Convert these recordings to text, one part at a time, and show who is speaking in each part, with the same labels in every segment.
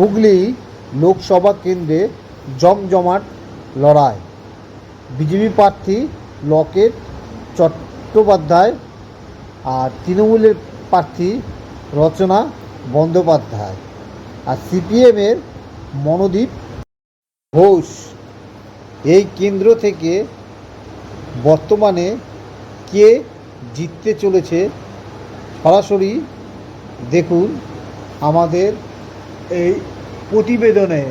Speaker 1: হুগলি লোকসভা কেন্দ্রে জমজমাট লড়াই। বিজেপি প্রার্থী লকেট চট্টোপাধ্যায় আর তৃণমূলের প্রার্থী রচনা বন্দ্যোপাধ্যায় আর সিপিএমের মনোদীপ ঘোষ। এই কেন্দ্র থেকে বর্তমানে কে জিততে চলেছে সরাসরি দেখুন আমাদের এই প্রতিবেদনে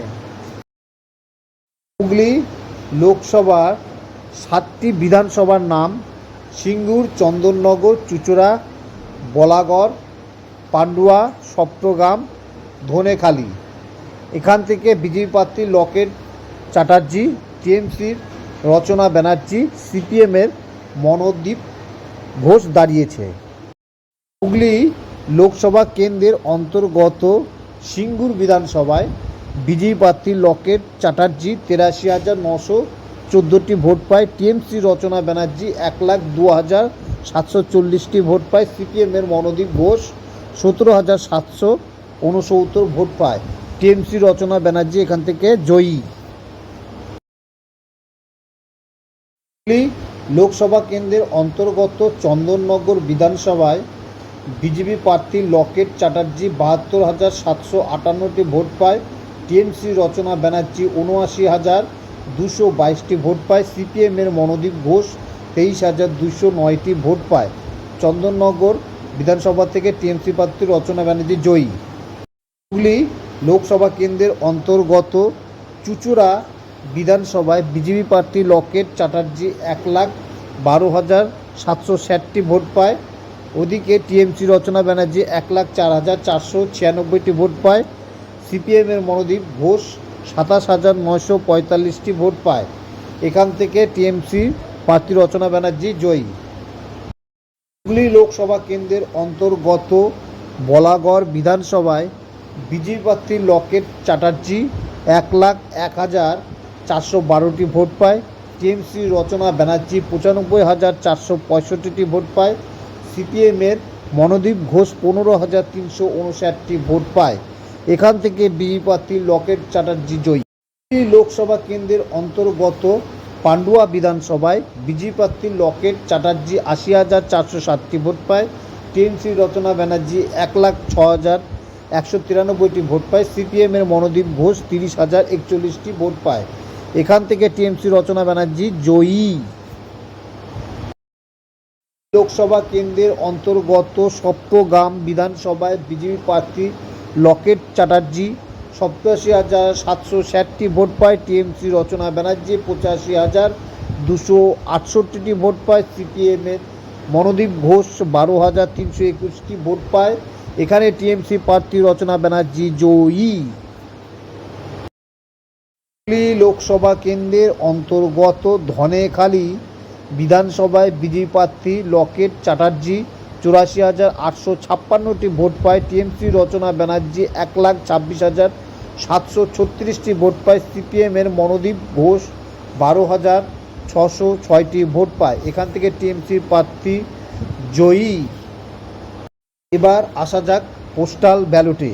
Speaker 1: হুগলি লোকসভার সাতটি বিধানসভার নাম, সিঙ্গুর, চন্দননগর, চুচুড়া, বলাগড়, পান্ডুয়া, সপ্তগ্রাম, ধনেখালি। এখান থেকে বিজেপি প্রার্থী লকেট চ্যাটার্জি, টিএমসির রচনা ব্যানার্জি, সিপিএমের মনোদ্বীপ ঘোষ দাঁড়িয়েছে। হুগলি লোকসভা কেন্দ্রের অন্তর্গত সিঙ্গুর বিধানসভায় বিজেপি প্রার্থী লকেট চ্যাটার্জি তেরাশি হাজার নশো চোদ্দোটি ভোট পায়। টিএমসি রচনা ব্যানার্জি এক লাখ দু হাজার সাতশো চল্লিশটি ভোট পায়। সিপিএমের মনোদীপ ঘোষ সতেরো হাজার সাতশো উনসত্তর ভোট পায়। টিএমসি রচনা ব্যানার্জি এখান থেকে জয়ী। লোকসভা কেন্দ্রের অন্তর্গত চন্দননগর বিধানসভায় বিজেপি প্রার্থী লকেট চ্যাটার্জি বাহাত্তর হাজার সাতশো আটান্নটি ভোট পায়। টিএমসি রচনা ব্যানার্জি উনআশি হাজার দুশো বাইশটি ভোট পায়। সিপিএমের মনোদীপ ঘোষ তেইশ হাজার দুশো নয়টি ভোট পায়। চন্দননগর বিধানসভা থেকে টিএমসি প্রার্থী রচনা ব্যানার্জি জয়ী। হুগলি লোকসভা কেন্দ্রের অন্তর্গত চুচুড়া বিধানসভায় বিজেপি প্রার্থী লকেট চ্যাটার্জি এক লাখ বারো হাজার সাতশো ষাটটি ভোট পায়। ওদিকে টিএমসি রচনা ব্যানার্জি এক লাখ চার হাজার চারশো ছিয়ানব্বইটি ভোট পায়। সিপিএমের মনোদীপ ঘোষ সাতাশ হাজার নয়শো পঁয়তাল্লিশটি ভোট পায়। এখান থেকে টিএমসি প্রার্থী রচনা ব্যানার্জি জয়ী। হুগলি লোকসভা কেন্দ্রের অন্তর্গত বলাগড় বিধানসভায় বিজেপি প্রার্থী লকেট চ্যাটার্জি এক লাখ এক হাজার চারশো বারোটি ভোট পায়। টিএমসি রচনা ব্যানার্জি পঁচানব্বই হাজার চারশো পঁয়ষট্টিটি ভোট পায়। সিপিএমের মনোদীপ ঘোষ পনেরো হাজার তিনশো উনষাটটি ভোট পায়। এখান থেকে বিজেপি প্রার্থী লকেট চ্যাটার্জি জয়ী। লোকসভা কেন্দ্রের অন্তর্গত পান্ডুয়া বিধানসভায় বিজেপি প্রার্থী লকেট চ্যাটার্জি আশি হাজার চারশো সাতটি ভোট পায়। টিএমসি রচনা ব্যানার্জি এক লাখ ছ হাজার একশো তিরানব্বইটি ভোট পায়। সিপিএমের মনোদীপ ঘোষ তিরিশ হাজার একচল্লিশটি ভোট পায়। এখান থেকে টিএমসি রচনা ব্যানার্জি জয়ী। লোকসভা কেন্দ্রের অন্তর্গত সপ্তগ্রাম বিধানসভায় বিজেপি প্রার্থী লকেট চ্যাটার্জি, সপ্তাশি হাজার সাতশো ষাটটি ভোট পায় টিএমসি রচনা ব্যানার্জি, পঁচাশি হাজার দুশো আটষট্টিটি ভোট পায় সিপিএমের মনোদীপ ঘোষ, বারো হাজার তিনশো একুশটি ভোট পায় এখানে টিএমসি প্রার্থী রচনা ব্যানার্জি জয়ী। লোকসভা কেন্দ্রের অন্তর্গত ধনেখালি বিধানসভায় বিজেপি প্রার্থী লকেট চ্যাটার্জি, চুরাশি হাজার আটশো ছাপ্পান্নটি ভোট পায় টিএমসি, রচনা ব্যানার্জি এক লাখ ছাব্বিশ হাজার সাতশো ছত্রিশটি ভোট পায় সিপিএমের মনোদীপ ঘোষ, বারো হাজার ছশো ছয়টি ভোট পায়। এখান থেকে টিএমসি প্রার্থী জয়ী। এবার আসা যাক পোস্টাল ব্যালটে।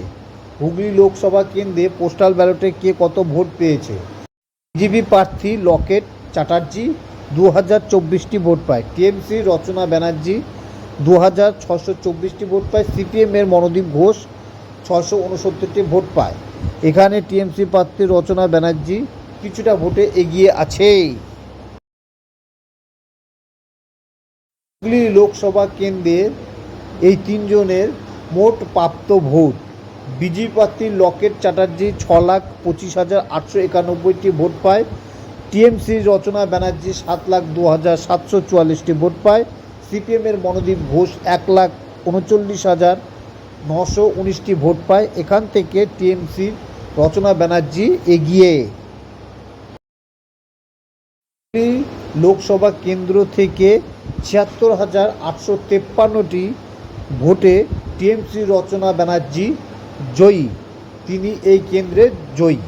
Speaker 1: হুগলি লোকসভা কেন্দ্রে পোস্টাল ব্যালটে কে কত ভোট পেয়েছে? বিজেপি প্রার্থী লকেট চ্যাটার্জি দু হাজার চব্বিশটি ভোট পায়। টিএমসি, রচনা ব্যানার্জি দু হাজার ছশো চব্বিশটি ভোট পায়। সিপিএমের মনোদীপ ঘোষ ছশো উনসত্তরটি ভোট পায়। এখানে টিএমসি প্রার্থী, রচনা ব্যানার্জি কিছুটা ভোটে এগিয়ে আছে হুগলি লোকসভা কেন্দ্রের এই তিনজনের মোট প্রাপ্ত ভোট। বিজেপি প্রার্থী লকেট চ্যাটার্জি ছ লাখ পঁচিশ হাজার আটশো একানব্বইটি ভোট পায়। টিএমসির রচনা ব্যানার্জি সাত লাখ দু হাজার সাতশো চুয়াল্লিশটি ভোট পায়। সিপিএমের মনোদীপ ঘোষ এক লাখ উনচল্লিশ হাজার নশো উনিশটি ভোট পায়। এখান থেকে টিএমসির রচনা ব্যানার্জি এগিয়ে। লোকসভা কেন্দ্র থেকে ছিয়াত্তর হাজার আটশো তেপ্পান্নটি ভোটে টিএমসি রচনা ব্যানার্জি জয়ী। তিনি এই কেন্দ্রের জয়ী।